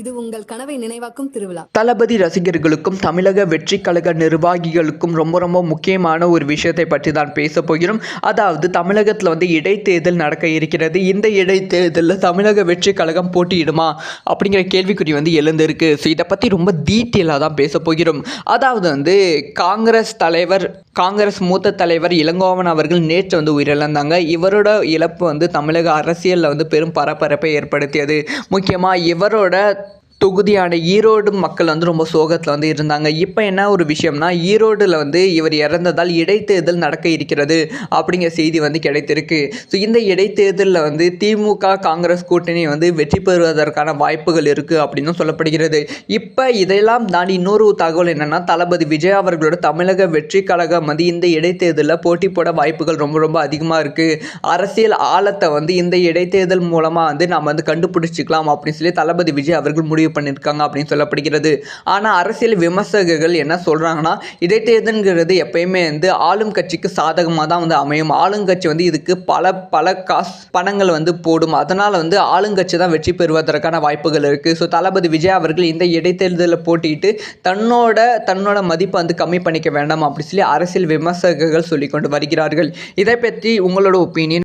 இது உங்கள் கனவை நினைவாக்கும் திருவிழா. தளபதி ரசிகர்களுக்கும் தமிழக வெற்றி கழக நிர்வாகிகளுக்கும் ரொம்ப ரொம்ப முக்கியமான ஒரு விஷயத்தை பற்றி தான் பேச போகிறோம். அதாவது தமிழகத்தில் வந்து இடைத்தேர்தல் நடக்க இருக்கிறது. இந்த இடைத்தேர்தலில் தமிழக வெற்றி கழகம் போட்டியிடுமா? அப்படிங்கிற கேள்விக்குறி வந்து எழுந்திருக்கு. ஸோ இதை பற்றி ரொம்ப டீட்டெயிலாக தான் பேச போகிறோம். அதாவது வந்து காங்கிரஸ் தலைவர் காங்கிரஸ் மூத்த தலைவர் இளங்கோவன் அவர்கள் நேற்று வந்து உயிரிழந்தாங்க. இவரோட இழப்பு வந்து தமிழக அரசியலில் வந்து பெரும் பரபரப்பை ஏற்படுத்தியது. முக்கியமாக இவரோட தொகுதியான ஈரோடு மக்கள் வந்து ரொம்ப சோகத்தில் வந்து இருந்தாங்க. இப்போ என்ன ஒரு விஷயம்னா ஈரோடில் வந்து இவர் இறந்ததால் இடைத்தேர்தல் நடக்க இருக்கிறது அப்படிங்கிற செய்தி வந்து கிடைத்திருக்கு. ஸோ இந்த இடைத்தேர்தலில் வந்து திமுக காங்கிரஸ் கூட்டணி வந்து வெற்றி பெறுவதற்கான வாய்ப்புகள் இருக்குது அப்படின்னு சொல்லப்படுகிறது. இப்போ இதெல்லாம் தாண்டி இன்னொரு தகவல் என்னென்னா தளபதி விஜய் அவர்களோட தமிழக வெற்றி கழகம் வந்து இந்த இடைத்தேர்தலில் போட்டி போட வாய்ப்புகள் ரொம்ப ரொம்ப அதிகமாக இருக்குது அரசியல் ஆழத்தை வந்து இந்த இடைத்தேர்தல் மூலமாக வந்து நாம் வந்து கண்டுபிடிச்சிக்கலாம் அப்படின்னு சொல்லி தளபதி விஜய் அவர்கள் முடிவு பண்ணியிருக்காங்க அப்படின்னு சொல்லப்படுகிறது. ஆனால் அரசியல் விமர்சகர்கள் என்ன சொல்கிறாங்கன்னா இடைத்தேர்தல்ங்கிறது எப்பயுமே வந்து ஆளும் கட்சிக்கு சாதகமாக தான் வந்து அமையும். ஆளுங்கட்சி வந்து இதுக்கு பல பல காசு பணங்கள் வந்து போடும். அதனால் வந்து ஆளுங்கட்சி தான் வெற்றி பெறுவதற்கான வாய்ப்புகள் இருக்குது ஸோ தளபதி விஜய் அவர்கள் இந்த இடைத்தேர்தலில் போட்டிட்டு தன்னோட தன்னோட மதிப்பை வந்து கம்மி பண்ணிக்க வேண்டாம் அப்படி சொல்லி அரசியல் விமர்சகர்கள் சொல்லிக்கொண்டு வருகிறார்கள். இதை பற்றி உங்களோட ஒப்பீனியன்